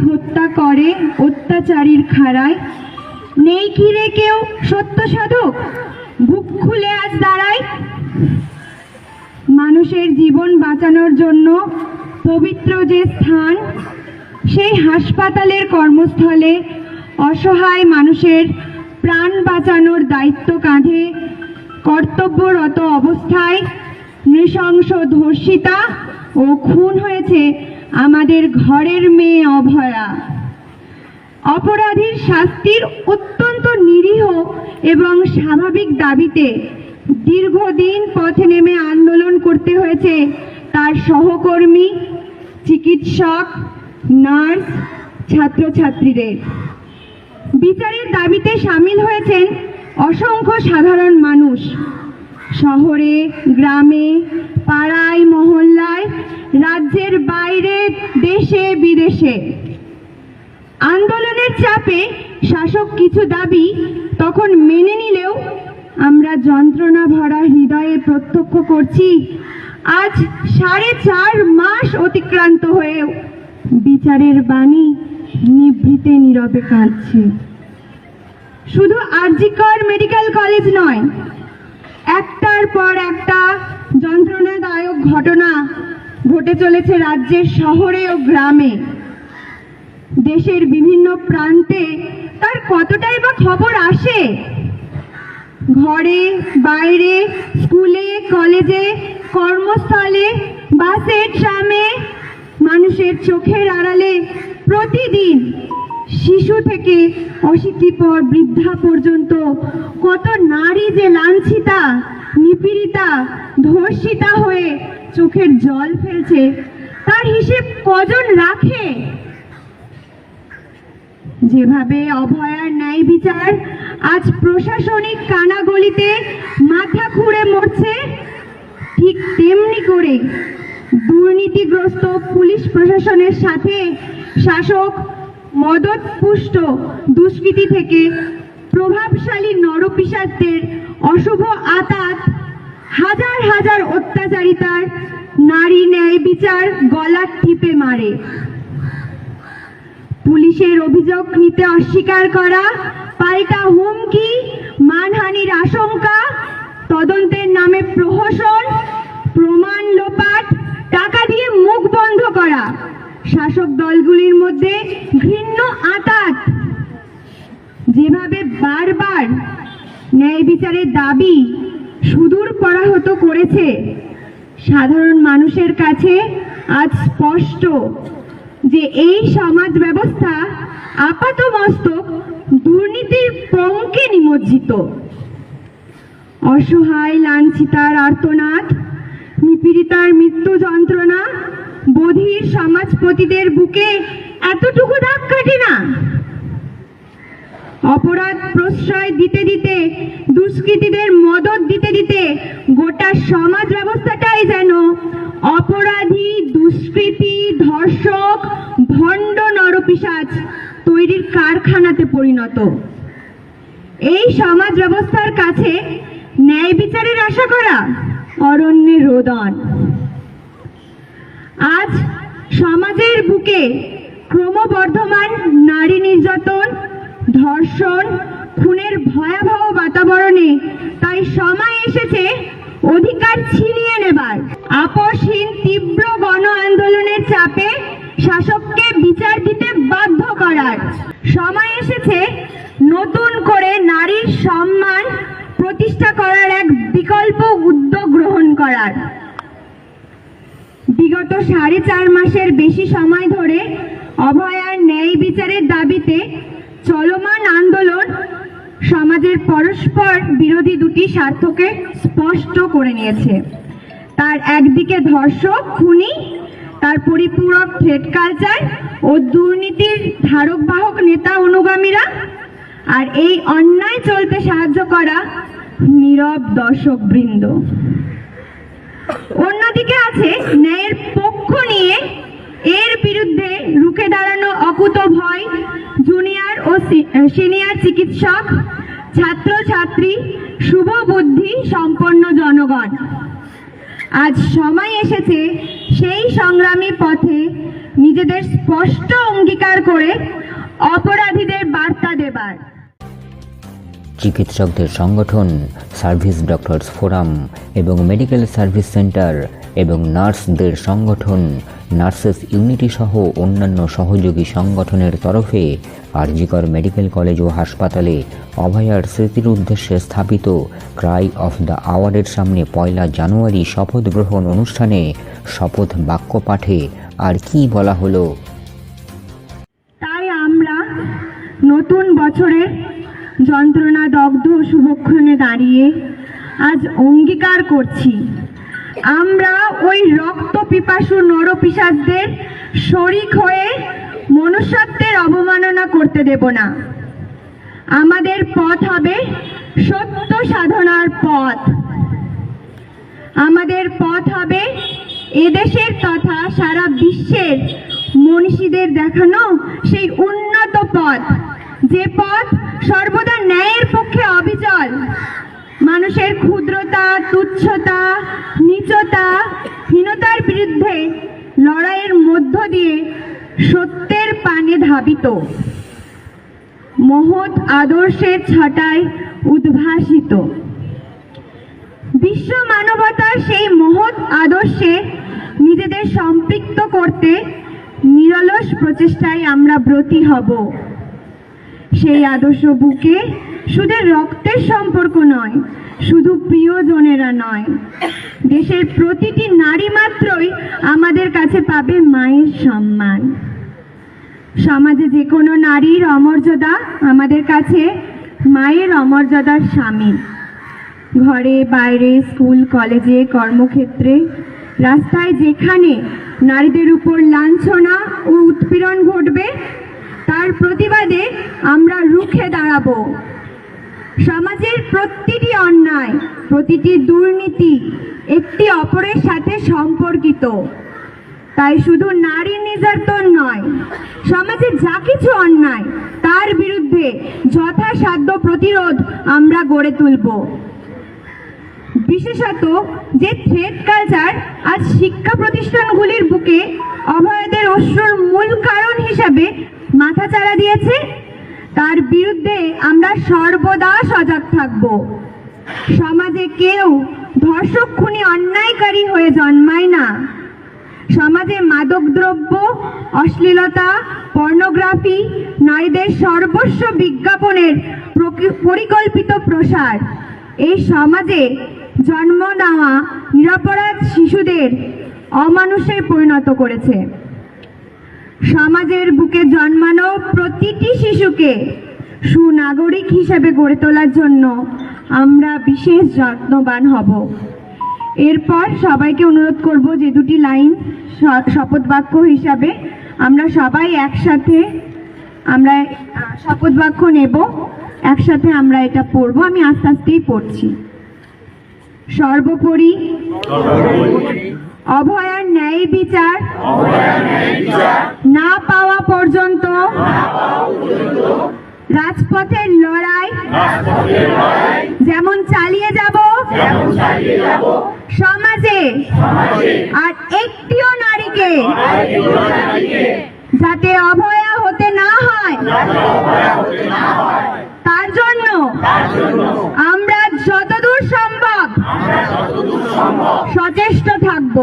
হত্যা করে অত্যাচারীর খাড়ায়। নেই কি রে কেউ? সত্য সাধক? বুক খুলে আজ দাঁড়ায়। মানুষের জীবন বাঁচানোর জন্য পবিত্র যে স্থান, সেই হাসপাতালের কর্মস্থলে অসহায় মানুষের প্রাণ বাঁচানোর দায়িত্ব কাঁধে কর্তব্যরত অবস্থায় নৃশংস ধর্ষিতা ও খুন হয়েছে আমাদের ঘরের মেয়ে অভয়া। অপরাধীর শাস্তির অত্যন্ত নিরীহ এবং স্বাভাবিক দাবিতে দীর্ঘদিন পথে নেমে আন্দোলন করতে হয়েছে তার সহকর্মী, চিকিৎসক, নার্স, ছাত্রছাত্রীদের। বিচারের দাবিতে সামিল হয়েছেন অসংখ্য সাধারণ মানুষ। শহরে, গ্রামে, পাড়ায়, মহল্লায়, রাজ্যের বাইরে, দেশে, বিদেশে। আন্দোলনের চাপে শাসক কিছু দাবি তখন মেনে নিলেও আমরা যন্ত্রণা ভরা হৃদয়ে প্রত্যক্ষ করছি, আজ সাড়ে চার মাস অতিক্রান্ত হয়েও বিচারের বাণী নিভৃতে নীরবে কাঁদছে। শুধু আরজিকর মেডিকেল কলেজ নয় একটার পর একটা যন্ত্রণাদায়ক ঘটনা ঘটে চলেছে রাজ্যের শহরে ও গ্রামে। দেশের বিভিন্ন প্রান্তে তার কতটাই বা খবর আসে? ঘরে, বাইরে, স্কুলে, কলেজে, কর্মস্থলে, বাসে, ট্রামে মানুষের চোখের আড়ালে প্রতিদিন শিশু থেকে অশীতিপর বৃদ্ধা পর্যন্ত কত নারী যে লাঞ্ছিতা, নিপীড়িতা, ধর্ষিতা হয়ে চোখের জল ফেলছে, তার হিসেব কজন রাখে? যেভাবে অভয়ার ন্যায় বিচার আজ প্রশাসনিক কানাগলিতে মাথা খুঁড়ে মরছে, ঠিক তেমনি করে দুর্নীতিগ্রস্ত পুলিশ প্রশাসনের সাথে শাসক মদতপুষ্ট দুষ্কৃতি থেকে প্রভাবশালী নরপিসারদের অশুভ আতাত হাজার হাজার অত্যাচারিতার নারী ন্যায় বিচার গলা টিপে মারে। পুলিশের অভিযোগ নিতে অস্বীকার করা, পাল্টা হুমকি, মানহানির আশঙ্কা, তদন্তের নামে প্রহসন, প্রমাণ লোপাট, টাকা দিয়ে মুখ বন্ধ করা। শাসক দলগুলির মধ্যে ঘৃণ্য আতাত যেভাবে বারবার ন্যায় বিচারের দাবি সুদূর পরাহত করেছে, সাধারণ মানুষের কাছে আজ স্পষ্ট যে এই সমাজ ব্যবস্থা আপাত মস্তক দুর্নীতির পঙ্কে নিমজ্জিত। অসহায়, লাঞ্ছিতার আর্তনাদ, নিপীড়িতার মৃত্যু যন্ত্রণা বধির সমাজপতিদের বুকে এতটুকু দাগ কাটে না। অপরাধ প্রশ্রয় দিতে দিতে, দুষ্কৃতীদের মদত দিতে দিতে গোটা সমাজ ব্যবস্থাটাই যেন অপরাধী, দুষ্কৃতী, ধর্ষক, ভণ্ড নরপিসাজ তৈরির কারখানাতে পরিণত। এই সমাজ ব্যবস্থার কাছে ন্যায় বিচারের আশা করা অরণ্যের রোদন। আজ সমাজের বুকে ক্রমবর্ধমান নারী নির্যাতন, ধর্ষণ, খুনের ভয়াবহ বাতাবরণে তাই সময় এসেছে অধিকার ছিনিয়ে নেবার। আপসহীন তীব্র গণ আন্দোলনের চাপে শাসককে বিচার দিতে বাধ্য করার। সময় এসেছে নতুন করে নারীর সম্মান প্রতিষ্ঠা করার এক বিকল্প উদ্যোগ গ্রহণ করার। বিগত সাড়ে চার মাসের বেশি সময় ধরে অভয়ার ন্যায় বিচারের দাবিতে চলমান আন্দোলন সমাজের পরস্পর বিরোধী দুটি স্বার্থকে স্পষ্ট করে নিয়েছে। তার একদিকে ধর্ষক, খুনি, তার পরিপূরক থ্রেড কালচার ও দুর্নীতির ধারক বাহক নেতা অনুগামীরা আর এই অন্যায় চলতে সাহায্য করা নীরব দর্শক বৃন্দ অন্যদিকে আছে ন্যায়ের পক্ষ নিয়ে এর বিরুদ্ধে রুখে দাঁড়ানো অকুত ভয়, জুনিয়র ও সিনিয়র চিকিৎসক, ছাত্রছাত্রী, শুভ বুদ্ধি সম্পন্ন জনগণ। আজ সময় এসেছে সেই সংগ্রামী পথে নিজেদের স্পষ্ট অঙ্গীকার করে অপরাধীদের বার্তা দেবার। চিকিৎসকদের সংগঠন, সার্ভিস ডক্টরস ফোরাম এবং মেডিকেল সার্ভিস সেন্টার এবং নার্সদের সংগঠন, নার্সেস ইউনিটি সহ অন্যান্য সহযোগী সংগঠনের তরফে আরজিকর মেডিকেল কলেজ ও হাসপাতালে অভয়ার স্মৃতির উদ্দেশ্যে স্থাপিত ক্রাই অফ দ্য আওয়ারের সামনে পয়লা জানুয়ারি শপথ গ্রহণ অনুষ্ঠানে শপথ বাক্য পাঠে আর কি বলা হলো? তাই আমরা নতুন বছরের যন্ত্রণা, দগ্ধ শুভক্ষণে দাঁড়িয়ে আজ অঙ্গীকার করছি। আমরা ওই রক্ত পিপাসু নরপিসাদদের শরিক হয়ে মনুষ্যত্বের অবমাননা করতে দেব না। আমাদের পথ হবে সত্য সাধনার পথ। আমাদের পথ হবে এদেশের তথা সারা বিশ্বের মনীষীদের দেখানো সেই উন্নত পথ। যে পথ সর্বদা ন্যায়ের পক্ষে অবিচল। মানুষের ক্ষুদ্রতা, তুচ্ছতা, নিচতা, হীনতার বিরুদ্ধে লড়াইয়ের মধ্য দিয়ে সত্যের পানে ধাবিত। মহৎ আদর্শের ছাটায় উদ্ভাসিত। বিশ্ব মানবতার সেই মহৎ আদর্শে নিজেদের সম্পৃক্ত করতে নিরলস প্রচেষ্টায় আমরা ব্রতী হব। সেই আদর্শ বুকে শুধু রক্তের সম্পর্ক নয়, শুধু প্রিয়জনেরা নয়। দেশের প্রতিটি নারী মাত্রই আমাদের কাছে পাবে মায়ের সম্মান। সমাজে যে কোনো নারীর অমর্যাদা আমাদের কাছে মায়ের অমর্যাদার সামিল ঘরে, বাইরে, স্কুল, কলেজে, কর্মক্ষেত্রে, রাস্তায় যেখানে নারীদের উপর লাঞ্ছনা ও উৎপীড়ন ঘটবে তার প্রতিবাদে আমরা রুখে দাঁড়াবো। সমাজের প্রতিটি অন্যায়, প্রতিটি দুর্নীতি একটি অপরের সাথে সম্পর্কিত। তাই শুধু নারী নির্যাতন নয়, সমাজে যা কিছু অন্যায়, তার বিরুদ্ধে যথাসাধ্য প্রতিরোধ আমরা গড়ে তুলব। বিশেষত যে থ্রেড কালচার আজ শিক্ষা প্রতিষ্ঠানগুলির বুকে অভয়দের অশ্রুর মূল কারণ হিসাবে মাথাচাড়া দিয়েছে। তার বিরুদ্ধে আমরা সর্বদা সজাগ থাকব। সমাজে কেউ ধর্ষক, খুনি, অন্যায়কারী হয়ে জন্মায় না। সমাজে মাদকদ্রব্য, অশ্লীলতা, পর্নোগ্রাফি নারীদের সর্বস্ব বিজ্ঞাপনের পরিকল্পিত প্রসার। এই সমাজে জন্ম নেওয়া নিরপরাধ শিশুদের অমানুষে পরিণত করেছে। সমাজের বুকে জন্মানো প্রতিটি শিশুকে সুনাগরিক হিসেবে গড়ে তোলার জন্য আমরা বিশেষ যত্নবান হব। এরপর সবাইকে অনুরোধ করব যে দুটি লাইন শপথ বাক্য হিসাবে আমরা সবাই একসাথে আমরা শপথ বাক্য নেব একসাথে আমরা এটা পড়ব। আমি আস্তে আস্তেই পড়ছি। সর্বোপরি অভয়ার ন্যায় বিচার। না পাওয়া পর্যন্ত। রাজপথের লড়াই। যেমন চালিয়ে যাব। সমাজে আর একটিও নারীকে যাতে অভয়া হতে না হয়। তার জন্য আমরা যতদূর সচেষ্ট থাকব।